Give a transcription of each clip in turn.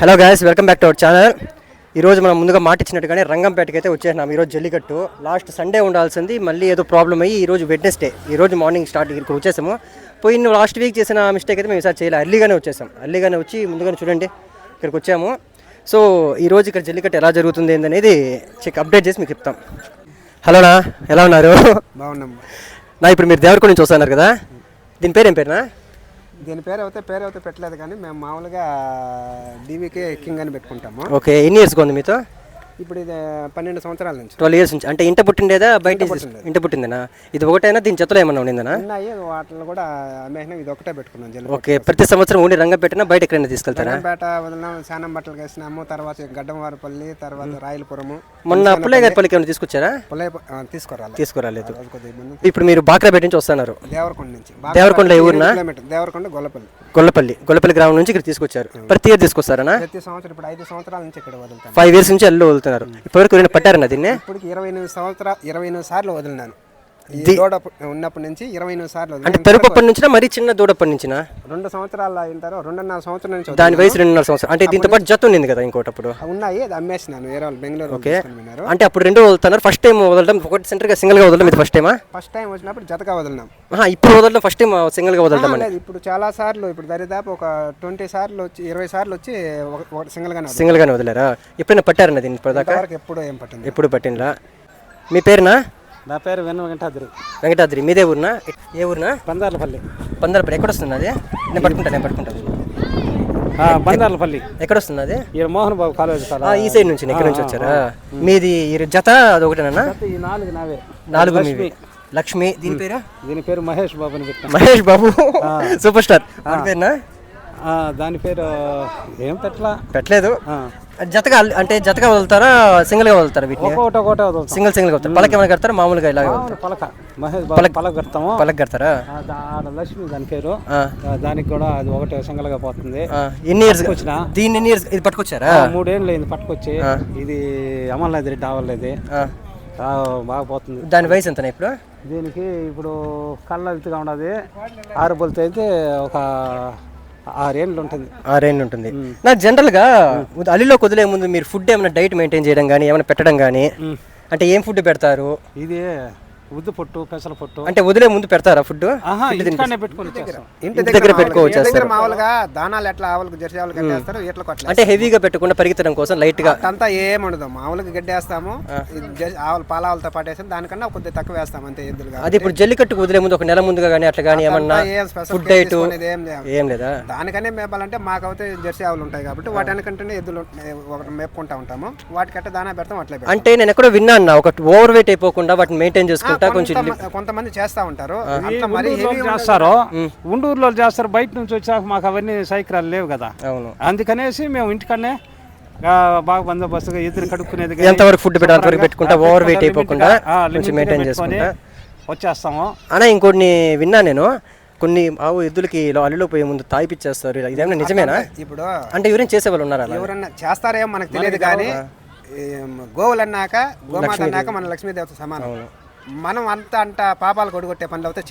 Hello guys welcome back to our channel ఈరోజు మనం ముందుగా మాట ఇచ్చినట్టుగానే రంగంపేటకి అయితే వచ్చేసినాం. ఈరోజు జల్లికట్టు. లాస్ట్ సండే ఉండాల్సింది. మళ్ళీ ఏదో ప్రాబ్లం అయ్యి ఈరోజు వెడ్నెస్డే ఈరోజు మార్నింగ్ స్టార్ట్ ఇక్కడికి వచ్చేసాము. పోయిన లాస్ట్ వీక్ చేసిన మిస్టేక్ అయితే మేము ఈసారి చేయలేదు అర్లీగానే వచ్చేసాం. అర్లీగానే వచ్చి ముందుగానే చూడండి. ఇక్కడికి వచ్చాము. సో ఈరోజు ఇక్కడ జల్లికట్టు ఎలా జరుగుతుంది ఏందనేది చెక్ అప్డేట్ చేసి మీకు చెప్తాం. హలోనా ఎలా ఉన్నారు? బాగున్నాం. నా ఇప్పుడు మీరు దేవరకొండ నుంచి వస్తున్నారు కదా? దీని పేరు ఏం పేరునా? దీని పేరు అయితే పేరు అయితే పెట్టలేదు కానీ మేము మామూలుగా డీవీకే కింగ్ అని పెట్టుకుంటాము. ఓకే ఎన్ని ఇయర్స్ ఉంది మీతో? ఇప్పుడు ఇది పన్నెండు సంవత్సరాల నుంచి. ట్వెల్వ్ ఇయర్స్ నుంచి. అంటే ఇంట పుట్టిండేదా బయట ఇంట పుట్టిందేనా? ఇది ఒకటైనా? దీని జతలో ఏమన్నా ఉండిందనా? ఉన్నాయి వాటిని కూడా అమ్మేసినాం ఇది ఒకటే పెట్టుకున్నాం జల్లి ఓకే ప్రతి సంవత్సరం ఓన్లీ రంగం పెట్టినా బయట ఎక్కడైనా తీసుకెళ్తారా? పేట వదిలినాం శానం బట్టలు వేసినాము తర్వాత గడ్డంవారిపల్లి తర్వాత రాయలపురము మొన్న పుల్లయ్యగారిపల్లికి ఏమైనా తీసుకొచ్చారా? పుల్లయ్య తీసుకురాలి తీసుకురాలేదు. ముందు ఇప్పుడు మీరు బాక్రాపేట నుంచి వస్తున్నారు. దేవరకొండ నుంచి. దేవరకొండలో ఏ ఊరినా? దేవరకొండ గొల్లపల్లి. గొల్లపల్లి. గొల్లపల్లి గ్రామం నుంచి ఇక్కడ తీసుకొచ్చారు. ప్రతి ఇయర్ తీసుకొస్తారనా? ప్రతి సంవత్సరం ఇప్పుడు ఐదు సంవత్సరాల నుంచి ఇక్కడ వదులుతాను. ఫైవ్ ఇయర్స్ నుంచి అల్లు చేస్తున్నారు. ఇప్పటివరకు ఎవరైనా పట్టారన్నా దీన్ని? ఇప్పటికి ఇరవై ఎనిమిది సంవత్సరాలు ఇరవై ఎనిమిది సార్లు వదిలినాను. దూడ ఉన్నప్పటి నుంచి ఇరవై ఎనిమిది సార్లు అంటే వదిలినాను పెరుగుపప్పటి నుంచినా మరీ చిన్న దూడప్పటి నుంచినా? రెండు సంవత్సరాలు అయిన రెండున్నర సంవత్సరం నుంచి దాని వయసు రెండున్నర సంవత్సరం అంటే దీంతో పాటు జత ఉండింది కదా ఇంకోటి అప్పుడు? వదిలినాను. ఉన్నాయి అది అమ్మేసినాను. వేరే వాళ్ళు బెంగళూరు పోయినారు. అంటే అప్పుడు రెండు వదులుతున్నారు ఫస్ట్ టైం వదలడం ఒకటి సెంటర్గా సింగిల్గా వదలడం ఇది ఫస్ట్ టైమా ఫస్ట్ టైం వచ్చినప్పుడు జతగా వదిలినాం. ఆహా, ఇప్పుడు వదలడం ఫస్ట్ టైం సింగిల్గా వదలడం లేదు ఇప్పుడు చాలా సార్లు ఇప్పుడు దరిదాపు ఒక ట్వంటీ సార్లు వచ్చి ఇరవై సార్లు వచ్చి ఒక- ఒక సింగిల్ గానే వదిలేరా. ఎప్పుడైనా పట్టారన్న దీన్ని ఇప్పటిదాకా? ఇంతవరకు ఎప్పుడు ఏం పట్టింది? ఎప్పుడు పట్టినలా మీ పేరునా? నా పేరు వెన్న వెంకటాద్రి. వెంకటాద్రి మీదే ఊరినా? ఏ ఊరినా? బందార్లపల్లి. పందరపల్లి ఎక్కడ వస్తుంది అది? నేను పట్టుకుంటాను నేను పట్టుకుంటాను బందార్లపల్లి. ఎక్కడ వస్తుంది అది? ఈ మోహన్ బాబు కాలేజ్ ఈ సైడ్ నుంచి ఎక్కడ నుంచి వచ్చారా? మీది జత అది ఒకటేనా? ఈ నాలుగు నావే. నాలుగు మీవి. లక్ష్మి. దీని పేరు? దీని పేరు మహేష్ బాబు అని పెట్టాం మహేష్ బాబు. Super star. పేరునా? దాని పేరు ఏం పెట్టలా? పెట్టలేదు. జతగా అంటే జతగా వదులుతారా సింగిల్గా వదులుతారా వీటిని? ఒకటి ఒకటే వదులుతాం. సింగిల్ సింగిల్గా వదులుతారు. పలక ఏమైనా కడతారా? మామూలుగా ఇలాగే పలక. పలక కడతాము. పలక కడతారా? లక్ష్మి దాని పేరు. దానికి కూడా అది ఒకటే సింగల్గా పోతుంది. ఆ. ఎన్ని ఇయర్స్ వచ్చినా దీన్ని ఎన్ని ఇయర్స్ ఇది పట్టుకొచ్చారా? మూడేళ్ళు అయింది పట్టుకొచ్చి. ఇది అమర్లేదు రెడ్డి అవ్వలేదు. బాగా పోతుంది. దాని వయసు ఎంతనా ఇప్పుడు? దీనికి ఇప్పుడు కళ్ళ ఇదిగా ఉన్నది ఆరు బొలితో అయితే ఒక ఆరేళ్ళు ఉంటుంది ఆరేళ్ళు ఉంటుంది నాకు జనరల్గా అల్లిలో కుదిలే ముందు మీరు ఫుడ్ ఏమైనా డైట్ మెయింటైన్ చేయడం కానీ ఏమైనా పెట్టడం కానీ అంటే ఏం ఫుడ్ పెడతారు? ఇది ఉద్దు పొట్టు పెసల పొట్టు. అంటే వదిలే ముందు పెడతారా ఫుడ్ ఆహా ఇంటికాడనే పెట్టుకొని వచ్చేస్తాం. ఇంటి దగ్గర పెట్టుకోవచ్చు దగ్గర మామూలుగా దానాలు ఎట్లా ఆవులకు జెర్సీ ఆవులకు గడ్డేస్తారు ఇట్లా కొట్ల అంటే హెవీగా పెట్టకుండా పరిగెత్తడం కోసం లైట్గా అంతా ఏం ఉండదు. మామూలుగా గడ్డేస్తాము. ఇది జెర్సీ ఆవులు పాల ఆవులతో పాటేసి దానికన్నా కొద్దిగా తక్కువ వేస్తాం అంతే ఎద్దులుగా అది ఇప్పుడు జల్లికట్టుకు వదిలే ముందు ఒక నెల ముందుగా కానీ అట్లా కానీ ఏమన్నా ఏం ఫుడ్ డైట్ ఏం లేదు. ఏం లేదా? దానికనే మేపాలంటే మాకైతే జెర్సీ ఆవులు ఉంటాయి కాబట్టి వాటి వెనకంటేనే ఎద్దులు ఉంటాయి. ఒకటి మేపుకుంటా ఉంటాము. వాటికట్ట దానా పెడతాం అట్లే పెడతాం. అంటే నేను ఎక్కడో విన్నా అన్న ఒక ఓవర్ వెయిట్ అయిపోకుండా వాటిని మెయింటైన్ కొంచెం కొంతమ- కొంతమంది చేస్తా ఉంటారు. చేస్తారు. ఉండూరులో చేస్తారు. బయట నుంచి వచ్చాక మాకు అవన్నీ సైకిరాలు లేవు కదా. అవును. అందుకనేసి మేము ఇంటికన్నే ఆ, బాగా బందోబస్తుగా ఎదురు కడుక్కునేది కానీ ఎంతవరకు ఫుడ్ పెట్టుకుంటా ఓవర్ వెయిట్ అయిపోకుండా కొంచెం మెయింటైన్ చేసుకుంటా. వచ్చేస్తాము. అన్న ఇంకోటి విన్నా నేను. కొన్ని ఆవు ఎద్దులకి ఇలా అల్లిలో పోయే ముందు తాయిపిచ్చేస్తారు. ఇలా ఇదేమన్నా నిజమేనా? ఇప్పుడు అంటే ఎవరైనా చేసే వాళ్ళు ఉన్నారా అలా? ఎవరన్నా చేస్తారేమో మనకు తెలియదు కానీ గోవులు అన్నాక గోమాత అన్నాక మన లక్ష్మీదేవత సమానం. మనం అంత అంట పాపాలు కొడుగొట్టే పనులు అయితే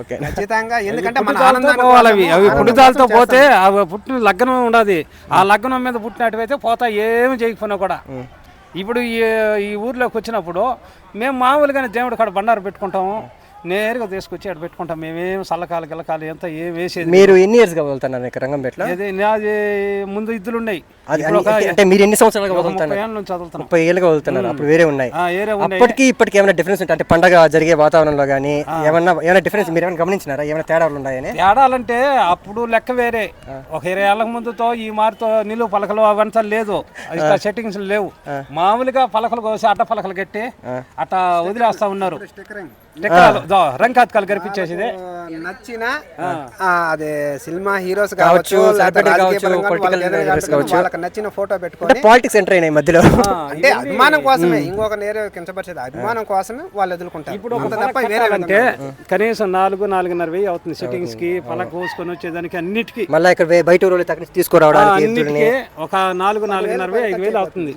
ఓకే. ఖచ్చితంగా. ఎందుకంటే మన ఆనందాన్ని అవి. పుట్టుదాలతో పోతే అవి పుట్టిన లగ్నం ఉండదు. ఆ లగ్నం మీద పుట్టినట్టువైతే పోతా ఏమి చేయకపోయినా కూడా. ఇప్పుడు ఈ ఈ ఊర్లోకి వచ్చినప్పుడు మేము మామూలుగానే దేవుడు కాడ బండారు పెట్టుకుంటాము. నేరుగా తీసుకొచ్చి అక్కడ పెట్టుకుంటాం. మేమేం సల్లకాలు గిల్లకాలు ఎంత ఏం వేసేది మీరు ఎన్ని ఇయర్స్గా వదులుతున్నారు ఇక్కడ రంగంపేటలో ఏది నాది ముందు ఇద్దులు ఉన్నాయి. అది ఇప్పుడు ఒక అంటే మీరు ఎన్ని సంవత్సరాలుగా వదులుతున్నారు? ముప్పై ఏళ్ళ నుంచి చదువుతున్నాం ముప్పై ఏళ్ళుగా వదులుతున్నారు. అప్పుడు వేరే ఉన్నాయి. ఆ, ఏరే ఉన్నాయి. అప్పటికి ఇప్పటికి ఏమైనా డిఫరెన్స్ ఉంటాయి అంటే పండగ జరిగే వాతావరణంలో కానీ ఏమన్నా ఏమైనా డిఫరెన్స్ మీరు ఏమైనా గమనించినారా? ఏమైనా తేడాలు ఉన్నాయని తేడాలంటే అప్పుడు లెక్క వేరే. ఒక ఇరవై ఏళ్ళ ముందుతో ఈ మారుతో నిలువు పలకలు అవంతా లేదు. సెట్టింగ్స్ లేవు. మామూలుగా పలకలు కోసి అడ్డ పలకలు కట్టి అట్ట వదిలేస్తా ఉన్నారు. దో, రంకాతకాలు కనిపించేసింది నచ్చిన ఆ, అదే సినిమా హీరోస్ కావచ్చు వాళ్ళకి నచ్చిన ఫోటో అంటే పెట్టుకొని పాలిటిక్స్ ఎంటర్ అయినాయి మధ్యలో. అంటే అభిమానం కోసమే ఇంకొక నేరే కించపరిచేది. అభిమానం కోసమే వాళ్ళు ఎదుర్కొంటారు. ఇప్పుడు తప్ప వేరే అంటే కనీసం నాలుగు నాలుగున్నర వెయ్యి అవుతుంది సెట్టింగ్స్కి పలక కోసుకొని వచ్చేదానికి అన్నిటికీ. మళ్ళీ ఇక్కడ బయట ఊరు తగ్గ తీసుకురావడానికి ఒక నాలుగు నాలుగున్నర వెయ్యి ఐదు వేలు అవుతుంది.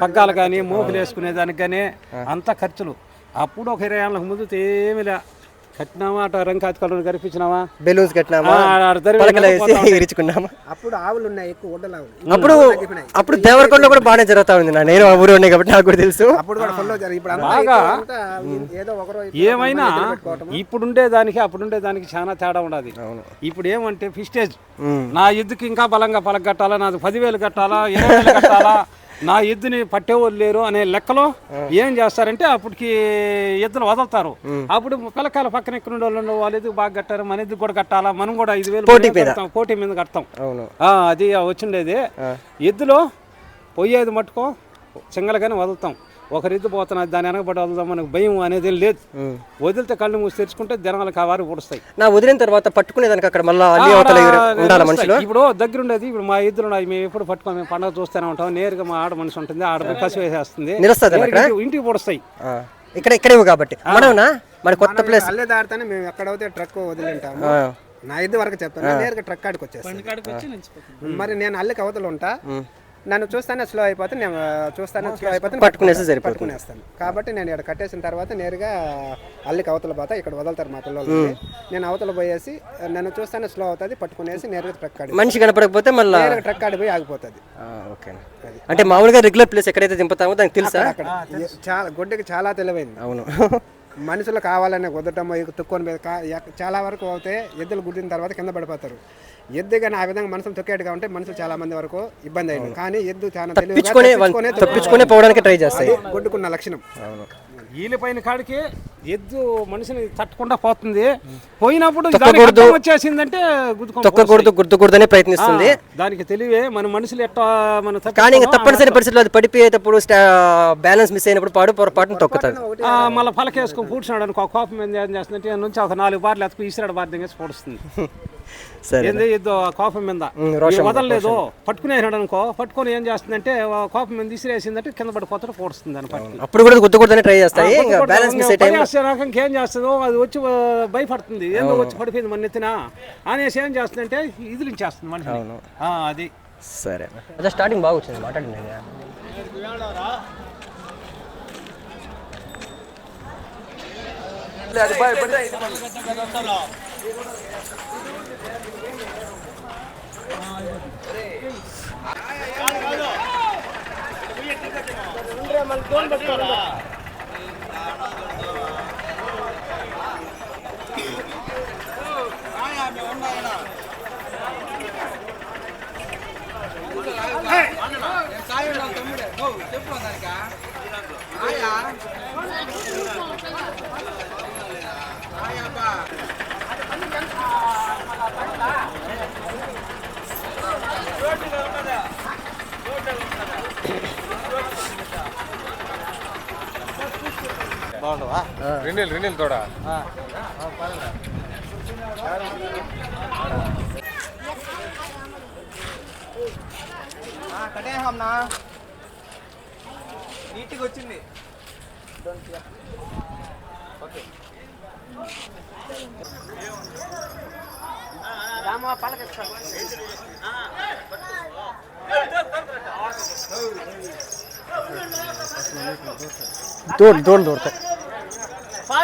పగ్గాలు కానీ మూకులు వేసుకునే దానికి కానీ అంత ఖర్చులు. అప్పుడు ఒక ఇరవై ఏళ్ళకి ముందు ఏమి లే కట్టినామా? అటు రంకాతి కలర్ కనిపించినామా బెలూన్స్ కట్టినామా. ఇరుచుకున్నామా? అప్పుడు ఆవులు ఉన్నాయి ఎక్కువ అప్పుడు అప్పుడు దేవరకొండలో కూడా బాగానే జరుగుతా ఉంది నా. నేను ఆ ఊరు ఉన్నాయి కాబట్టి నాకు కూడా తెలుసు. అప్పుడు కూడా ఫుల్ జరిగి ఇప్పుడు అంతా బాగా ఏమైనా ఇప్పుడుండే దానికి అప్పుడుండే దానికి చాలా తేడా ఉండదు. ఇప్పుడు ఏమంటే ఫిస్టేజ్. నా ఎద్దుకి ఇంకా బలంగా పలక కట్టాలా? నాది పదివేలు కట్టాలా? ఇరవై వేలు కట్టాలా? నా ఎద్దుని పట్టేవాళ్ళు లేరు అనే లెక్కలో ఏం చేస్తారంటే అప్పటికి ఎద్దులు వదులుతారు. అప్పుడు పిల్లకాయల పక్కన ఎక్కడ వాళ్ళు వాళ్ళ ఎద్దుకు బాగా కట్టారు మన ఎద్దుకు కూడా కట్టాలా మనం కూడా ఐదు వేలు పోటీ మీద. కడతాం అది వచ్చిండేది. ఎద్దులో పోయేది మట్టుకో సింగల్గానే వదులుతాం. ఒకరి ఎద్దు పోతున్నది దాని వెనకబడి వదులుదాం మనకు భయం అనేది లేదు. వదిలితే కళ్ళు మూసి తెరుచుకుంటే జనాలకు ఆ వారు పొడుస్తాయి నా వదిలిన తర్వాత పట్టుకునేదానికి అక్కడ మళ్ళీ అల్లి అవతల ఎవరు ఉండాలా మనుషులు? ఇప్పుడు దగ్గర ఉండేది ఇప్పుడు మా ఇద్దరు ఉన్నాయి మేము ఎప్పుడు పట్టుకొని మేము పండుగ చూస్తూనే ఉంటాం నేరుగా మా ఆడ మనిషి ఉంటుంది ఆడ కసి వేసేస్తుంది. ఇంటికి- పొడుస్తాయి. ఇక్కడ ఇక్కడేమో కాబట్టి. మనవునా మన కొత్త ప్లేస్ అల్లే దాడితేనే మేము ఎక్కడైతే ట్రక్ వదిలింటాము. నా ఇది వరకు చెప్తాను నేరుగా ట్రక్ కాడికి వచ్చేస్తాను మరి నేను అల్లికి అవతల ఉంటా. నన్ను చూస్తానే స్లో అయిపోతే నేను చూస్తానే స్లో అయిపోతే పట్టుకునేస్తే సరిపోతుంది. పట్టుకునేస్తాను. కాబట్టి నేను ఇక్కడ కట్టేసిన తర్వాత నేరుగా అల్లికి అవతల పోతా ఇక్కడ వదులుతారు మా పిల్లలు నేను అవతల పోయేసి నన్ను చూస్తానే స్లో అవుతుంది పట్టుకునేసి నేరుగా ట్రక్ కాడి మనిషి కనపడకపోతే మళ్ళీ నేరుగా ట్రక్ కాడి పోయి ఆగిపోతుంది. ఓకే. అంటే మామూలుగా రెగ్యులర్ ప్లేస్ ఎక్కడైతే దింపుతామో దానికి తెలుసా? చాలా గుడ్డకి చాలా తెలివైంది. అవును. మనుషులు కావాలనే కుదరటం తుక్కొని మీద చాలా వరకు అవుతే ఎద్దులు గుద్దిన తర్వాత కింద పడిపోతారు. ఎద్దు కానీ ఆ విధంగా మనసులు తొక్కేట్టుగా ఉంటే మనుషులు చాలా మంది వరకు ఇబ్బంది అయింది. కానీ ఎద్దు చాలా తెలివిగా తప్పించుకునే పోవడానికి ట్రై చేస్తాయి. గొడ్డుకున్న లక్షణం. వీళ్ళపైన కాడికి ఎద్దు మనిషిని తట్టకుండా పోతుంది. పోయినప్పుడు తొక్కకూడదు. వచ్చేసిందంటే తొక్కకూడదు గుర్తుకూడదనే ప్రయత్నిస్తుంది. దానికి తెలివే మన మనుషులు ఎట్లా మన కానీ తప్పనిసరి పరిస్థితుల్లో అది పడిపోయేటప్పుడు బ్యాలెన్స్ మిస్ అయినప్పుడు పాడు పొరపాటును తొక్కుతుంది మళ్ళీ పలకేసుకొని కూర్చున్నాడు అనుకో కోపం ఏం చేస్తుందంటే నుంచి ఒక నాలుగు బార్లు ఎత్తుకు ఈసిరాడు బార్ దిగేసి పొడుస్తుంది. సరే ఏంది ఎద్దు ఆ కోపం మీద? రోషం, వదలలేదు పట్టుకునేసినాడు అనుకో పట్టుకొని ఏం చేస్తుందంటే కోపం మీద తీసిరేసిందంటే కింద పడిపోతాడు పొడుస్తుంది పట్టుకుని అప్పుడు కూడా గుర్తుకూడదనే ట్రై చేస్తాయి బ్యాలెన్స్ మిస్ అయ్యే టైం ఇంకేం చేస్తుందో అది వచ్చి భయపడుతుంది. ఏందో వచ్చి పడిపోయింది మన నెత్తిన. అనేసి ఏం చేస్తుందంటే ఇదిలించేస్తుంది మనిషిని. ఆ, అది. సరే. అదే స్టార్టింగ్ బాగా వచ్చింది మాట్లాడండి ఉండ్రే మళ్ళీ ఫోన్ పెట్టుకోరా రెండేళ్ళు రెండేళ్ళు తోడా? నీట్గా వచ్చింది. దూరం.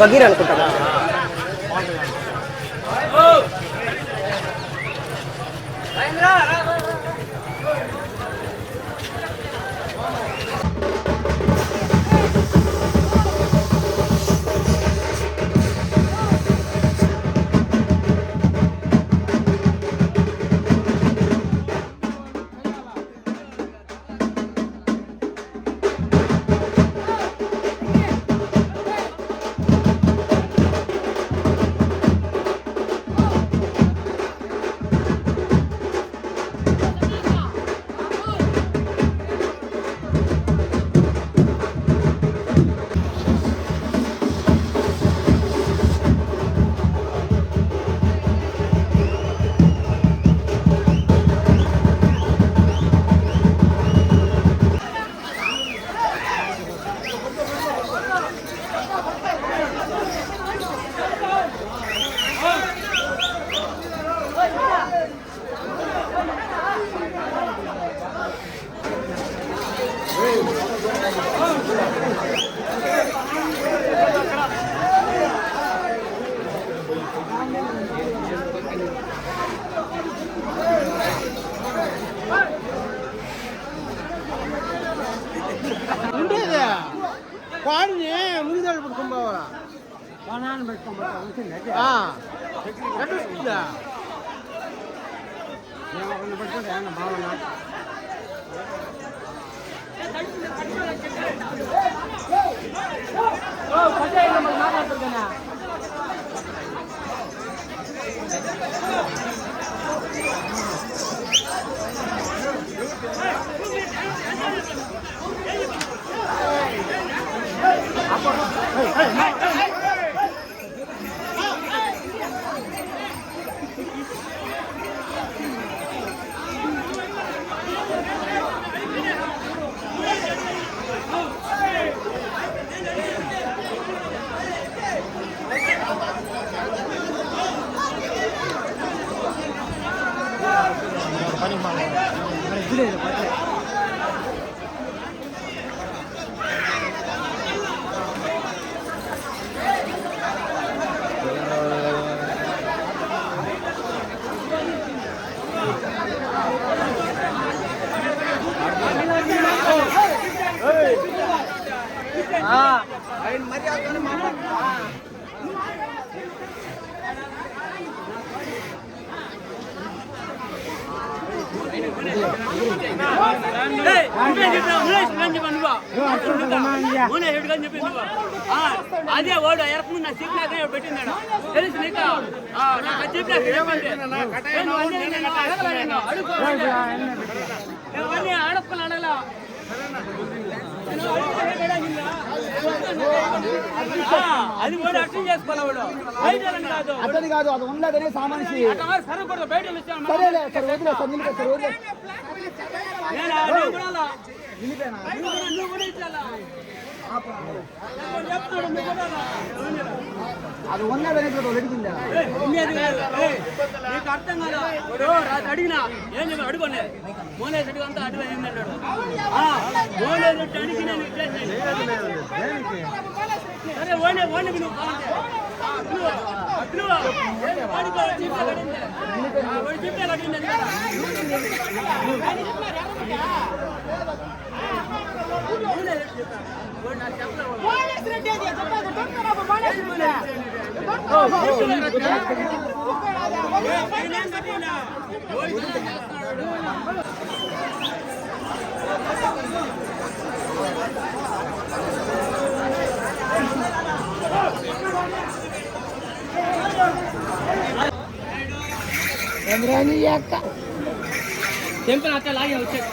బగీర్ అనుకుంటాను రెండు స్కూలా మాట్లాడుతున్నా Hey, hey, hey, hey, hey. అదే వాడు ఎరపము నా సీట్ నాకే పెట్టిందాడు తెలుసు నీకు? అది చెప్పి అడగలా అడుక్కొని అది వాడు అర్థం చేసుకోవాలి అతని కాదు అది ఉన్నదని సామాన్సి సరే వదిలే సార్ నిలిపే సార్ వదిలే నేను ఆ నువ్వు కూడా అలా. నువ్వు కూడా- నువ్వు కూడా ఇట్లా. నేను చెప్తున్నాడు, నువ్వు కూడా అలా. అది ఉన్నదని కూడా అడిగిందా ఏయ్, ఉండేది కాదు. ఏయ్, నీకు అర్థం కాదా ఇప్పుడు రాత్రి అడిగినా ఏం చెప్పి అడుగులే మోనేసి అడిగి అంతా అడిగి అయింది అన్నాడు ఆ, మోనేసి అడిగి అడిగి నేను ఇచ్చేసాను. సరే ఓనే ఓనే నువ్వు కావాలంటే. ఆ, Emrani ya kak. Tempat apa lagi ucap?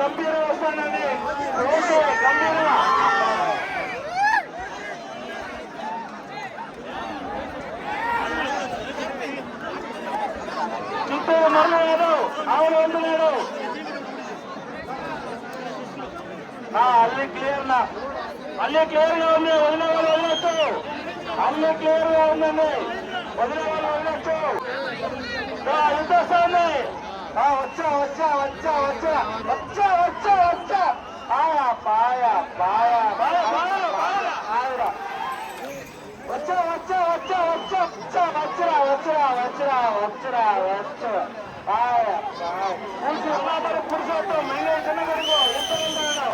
గంభీర వస్తానండి. ఓజీ గంభీర చిత్తూరు మరలేదు ఆవులు వందలేడు నా అల్లి క్లియర్ నా. అల్లి క్లియర్గా ఉంది. వదిలే వాళ్ళు వదిలేచ్చు అల్లి క్లియర్గా ఉందండి. వదిలే వాళ్ళు వదిలేచ్చు ఎంత వస్తుంది ఆ, వచ్చా వచ్చా వచ్చా వచ్చా వచ్చా వచ్చా వచ్చా. పాయ పాయ పాయ వచ్చా వచ్చా వచ్చా వచ్చా వచ్చా వచ్చరా వచ్చరా వచ్చరా వచ్చరా వచ్చా. పాయ పాయ పురుషోత్తం మహిళ చిన్న ఎంత ఉంటాడు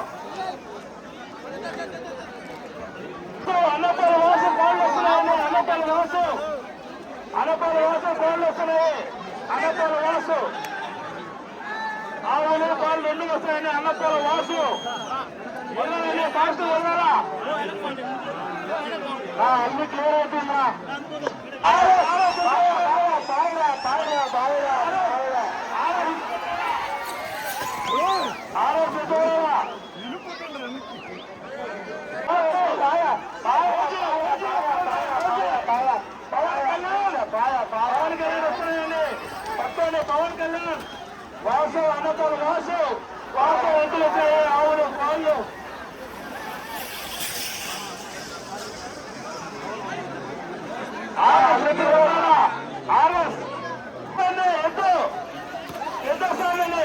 అన్నపల్లి వాసు కోళ్ళు వస్తున్నాయి. అన్నపల్లి వాసు. అన్నపల్లి వాసు కోళ్ళు వస్తున్నాయి. అన్నపల్లి వాసు. ఆవులు పాలు రెండు వస్తాయని అన్నపల్లి వాసు వెళ్ళాలని ఫాస్ట్ వెళ్ళారా అన్ని క్లియర్ అవుతుందా బాగా బాగా బాగా ఆరోగ్య దూరమా పవన్ కళ్యాణ్ వాసు అన్నపల్లి వాసు. వాసు వంతులు ఆవులు పాలు ఆరు ఎద్దు ఎద్దు వస్తానండి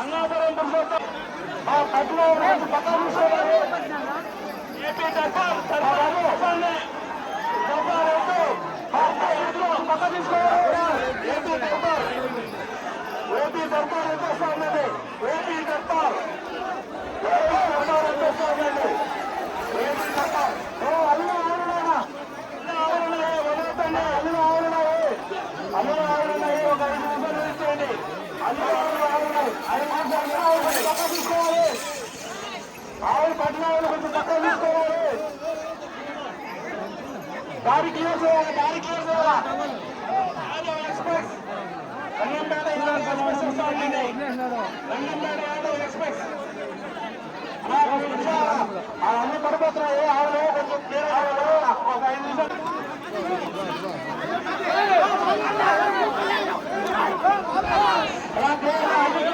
అన్నాపురం పురుషోత్తం ఆ పట్టులో రోజు ఏపీ దర్బార్ దర్బార్ వస్తుంది దర్బార్ వద్దు భారత యుద్ధంలో పక్క తీసుకోవాలి ఏపీ దర్బార్ ఏపీ దర్బార్ ఎంత వస్తుందండి ఏపీ దర్బార్ ఏపీ దర్బార్ ఎంత ఏపీ దర్బార్ ఓ అల్లు ఆవులున్నా అల్లు ఆవులున్నాయి వదలొద్దండి అల్లు ఆవులున్నాయి అల్లు ఆవులున్నాయి ఒక ఐదు నిమిషాలు ఇచ్చేయండి అల్లు ఆవులు ఆవులున్నాయి ఐదు నిమిషాలు ఆవులు పక్క తీసుకోవాలి ఆవులు పట్టిన ఆవులు కొంచెం పక్క తీసుకోవాలి దారి క్లియర్ చేయాలి దారి క్లియర్ చేయాలి యాదవ్ ఎక్స్ప్రెస్ రంగంపేట యాదవ్ ఎక్స్ప్రెస్ వస్తామండి రంగంపేట యాదవ్ ఎక్స్ప్రెస్ అలా రెండు నిమిషాలు అవన్నీ పడిపోతున్నాయి ఆవులు కొంచెం క్లియర్ ఆవులు ఒక ఐదు నిమిషాలు అలా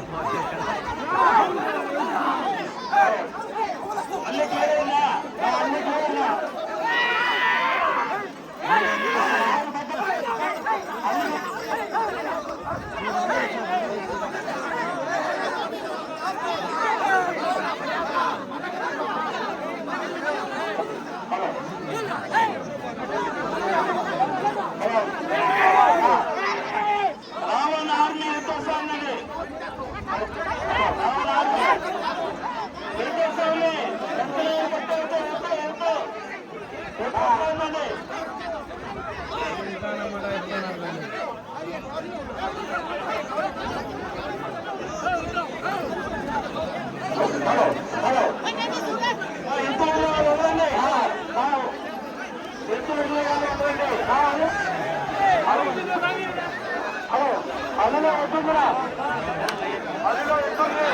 Yeah. అన్నలో వస్తుందిరా అన్నలో వస్తుంది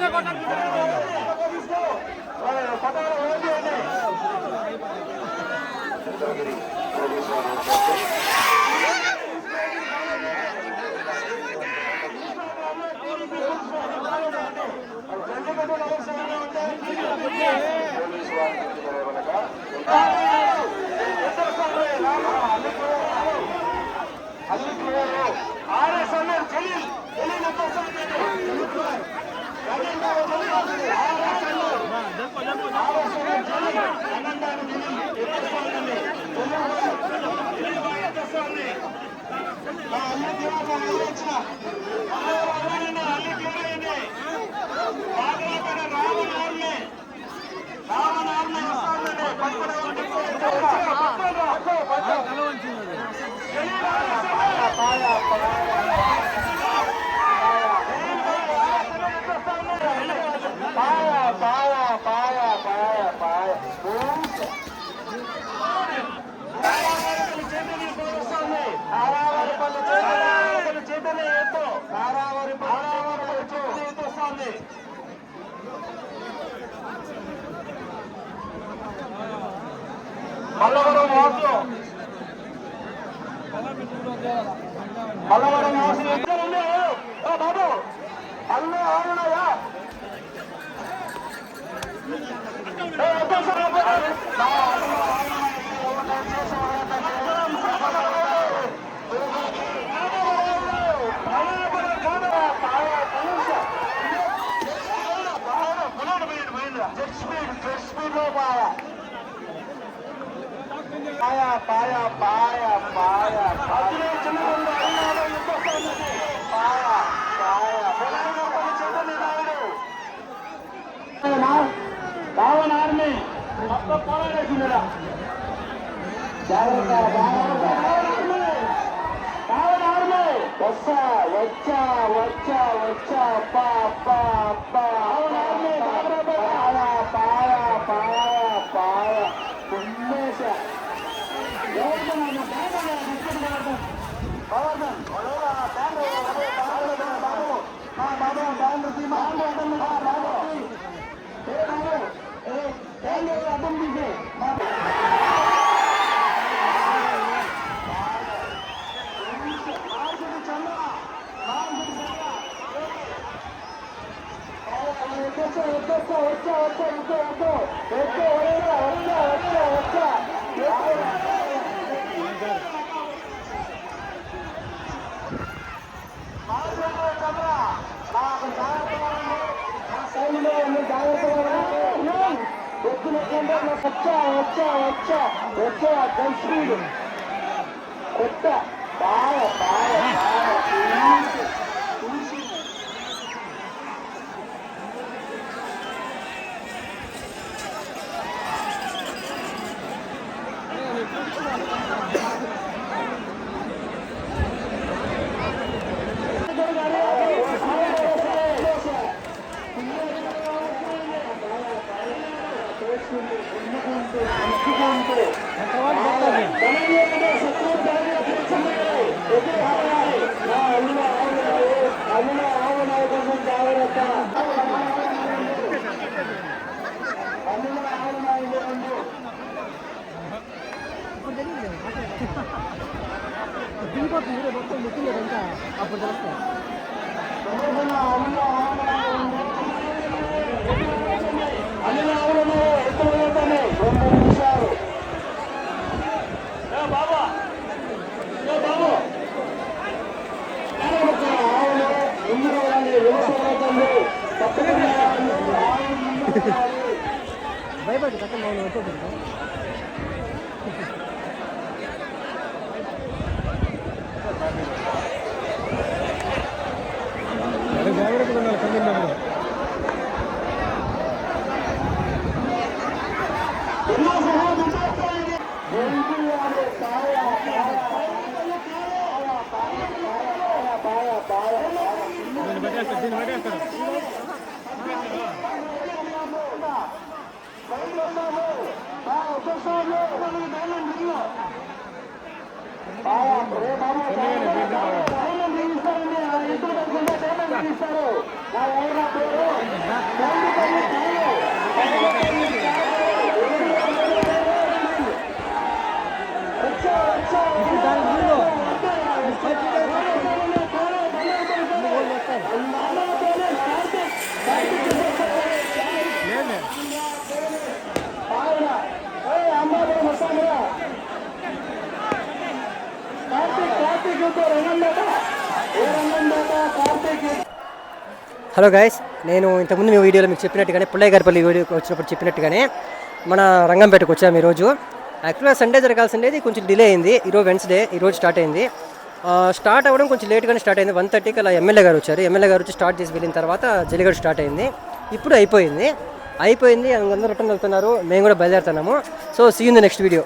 చాలా సేపు నుంచి వచ్చేస్తా Kottala okay okay express Kottala okay అన్నలో వస్తుందా కొట్టాల ఓకే అండి ఆర్ఎస్ఎన్ఎల్ జలీల్ జలీల్ ఎంత వస్తుంది పాయ పాయ పాయ పాయ పాయ చేతనే ఎంతో కారావారి చేతనే ఎంతో వస్తుంది మల్లవరం వాసు. మల్లవరం వాసు. ఇద్దరు బాబు. అల్లు ఆరునయ్యా పాయ పాయ పాయ పాయ పాయ రావణ ఆర్మీ మొత్తం పోరాడేసిందిరా జాగ్రత్త రావణ ఆర్మీ వచ్చా వచ్చా వచ్చా వచ్చా అప్పా అప్పా కొత్త బాగా బాగా బాగా వచ్చా వచ్చా వచ్చా వచ్చా గల్ఫీడు కొత్త బాగా బాగా బాగా దిగిపోతుంది ఊరే మొత్తం ముట్టింది ఇంకా అప్పుడు తెలుస్తాయి అన్ని Galera, హలో గైస్ నేను ఇంతకుముందు మీ వీడియోలో మీకు చెప్పినట్టుగానే పుల్లయ్య గారిపల్లి వీడియోకి వచ్చినప్పుడు చెప్పినట్టుగానే మన రంగంపేటకు వచ్చాము ఈరోజు. యాక్చువల్గా సండే జరగాల్సిండేది కొంచెం డిలే అయింది. ఈరోజు వెన్స్డే ఈరోజు స్టార్ట్ అయింది. స్టార్ట్ అవ్వడం కొంచెం లేట్గానే స్టార్ట్ అయింది. వన్ థర్టీకి అలా ఎమ్మెల్యే గారు వచ్చారు. ఎమ్మెల్యే గారు వచ్చి స్టార్ట్ చేసి వెళ్ళిన తర్వాత జల్లిగడ స్టార్ట్ అయింది. ఇప్పుడు అయిపోయింది. అయిపోయింది. అందరూ రిటర్న్ వెళ్తున్నారు. మేము కూడా బయలుదేరుతున్నాము. So see in the next video